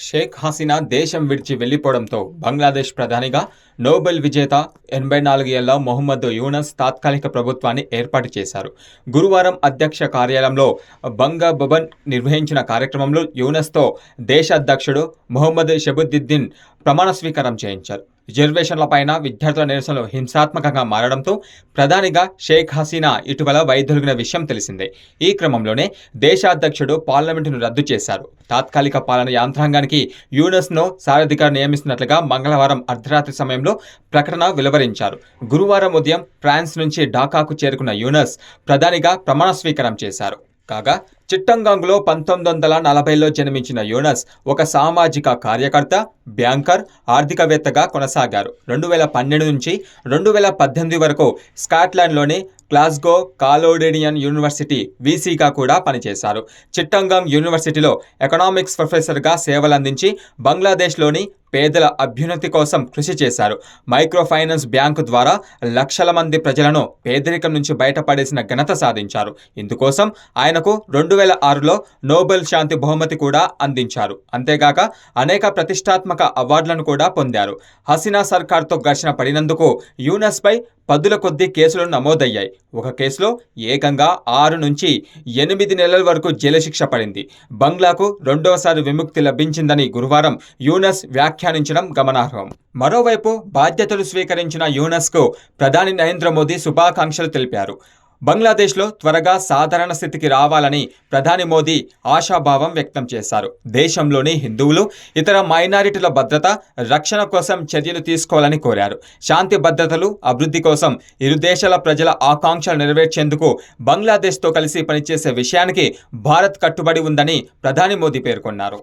షేక్ హసీనా దేశం విడిచి వెళ్ళిపోవడంతో బంగ్లాదేశ్ ప్రధానిగా నోబెల్ విజేత ఎనభై నాలుగు ఏళ్ళ మొహమ్మద్ యూనస్ తాత్కాలిక ప్రభుత్వాన్ని ఏర్పాటు చేశారు. గురువారం అధ్యక్ష కార్యాలయంలో బంగా భవన్ నిర్వహించిన కార్యక్రమంలో యూనస్తో దేశ అధ్యక్షుడు మొహమ్మద్ షబుద్దీన్ ప్రమాణ స్వీకారం చేయించారు. రిజర్వేషన్లపైన విద్యార్థుల నిరసనలు హింసాత్మకంగా మారడంతో ప్రధానిగా షేక్ హసీనా ఇటీవల వైదొలిగిన విషయం తెలిసిందే. ఈ క్రమంలోనే దేశాధ్యక్షుడు పార్లమెంటును రద్దు చేశారు. తాత్కాలిక పాలన యాంత్రాంగానికి యూనస్ను సారథిగా నియమిస్తున్నట్లుగా మంగళవారం అర్ధరాత్రి సమయంలో ప్రకటన వెలువరించారు. గురువారం ఉదయం ఫ్రాన్స్ నుంచి ఢాకాకు చేరుకున్న యూనస్ ప్రధానిగా ప్రమాణ స్వీకారం చేశారు. కాగా చిట్టంగాంగ్లో పంతొమ్మిది వందల నలభైలో జన్మించిన యూనస్ ఒక సామాజిక కార్యకర్త బ్యాంకర్ ఆర్థికవేత్తగా కొనసాగారు. రెండు వేల పన్నెండు నుంచి రెండు వేల పద్దెనిమిది వరకు స్కాట్లాండ్లోని క్లాస్గో కాలోడేనియన్ యూనివర్సిటీ వీసీగా కూడా పనిచేశారు. చిట్టంగాంగ్ యూనివర్సిటీలో ఎకనామిక్స్ ప్రొఫెసర్గా సేవలందించి బంగ్లాదేశ్లోని పేదల అభ్యున్నతి కోసం కృషి చేశారు. మైక్రో ఫైనాన్స్ బ్యాంకు ద్వారా లక్షల మంది ప్రజలను పేదరికం నుంచి బయటపడేసిన ఘనత సాధించారు. ఇందుకోసం ఆయనకు రెండు వేల ఆరులో నోబెల్ శాంతి బహుమతి కూడా అందించారు. అంతేగాక అనేక ప్రతిష్టాత్మక అవార్డులను కూడా పొందారు. హసీనా సర్కార్తో ఘర్షణ పడినందుకు యూనస్పై పదుల కొద్దీ కేసులు నమోదయ్యాయి. ఒక కేసులో ఏకంగా ఆరు నుంచి ఎనిమిది నెలల వరకు జైలు శిక్ష పడింది. బంగ్లాకు రెండవసారి విముక్తి లభించిందని గురువారం యూనస్ వ్యాఖ్య వ్యాఖ్యానించడం గమనార్హం. మరోవైపు బాధ్యతలు స్వీకరించిన యూనస్కు ప్రధాని నరేంద్ర మోదీ శుభాకాంక్షలు తెలిపారు. బంగ్లాదేశ్లో త్వరగా సాధారణ స్థితికి రావాలని ప్రధాని మోదీ ఆశాభావం వ్యక్తం చేశారు. దేశంలోని హిందువులు ఇతర మైనారిటీల భద్రత రక్షణ కోసం చర్యలు తీసుకోవాలని కోరారు. శాంతి భద్రతలు అభివృద్ధి కోసం ఇరు దేశాల ప్రజల ఆకాంక్షలు నెరవేర్చేందుకు బంగ్లాదేశ్తో కలిసి పనిచేసే విషయానికి భారత్ కట్టుబడి ఉందని ప్రధాని మోదీ పేర్కొన్నారు.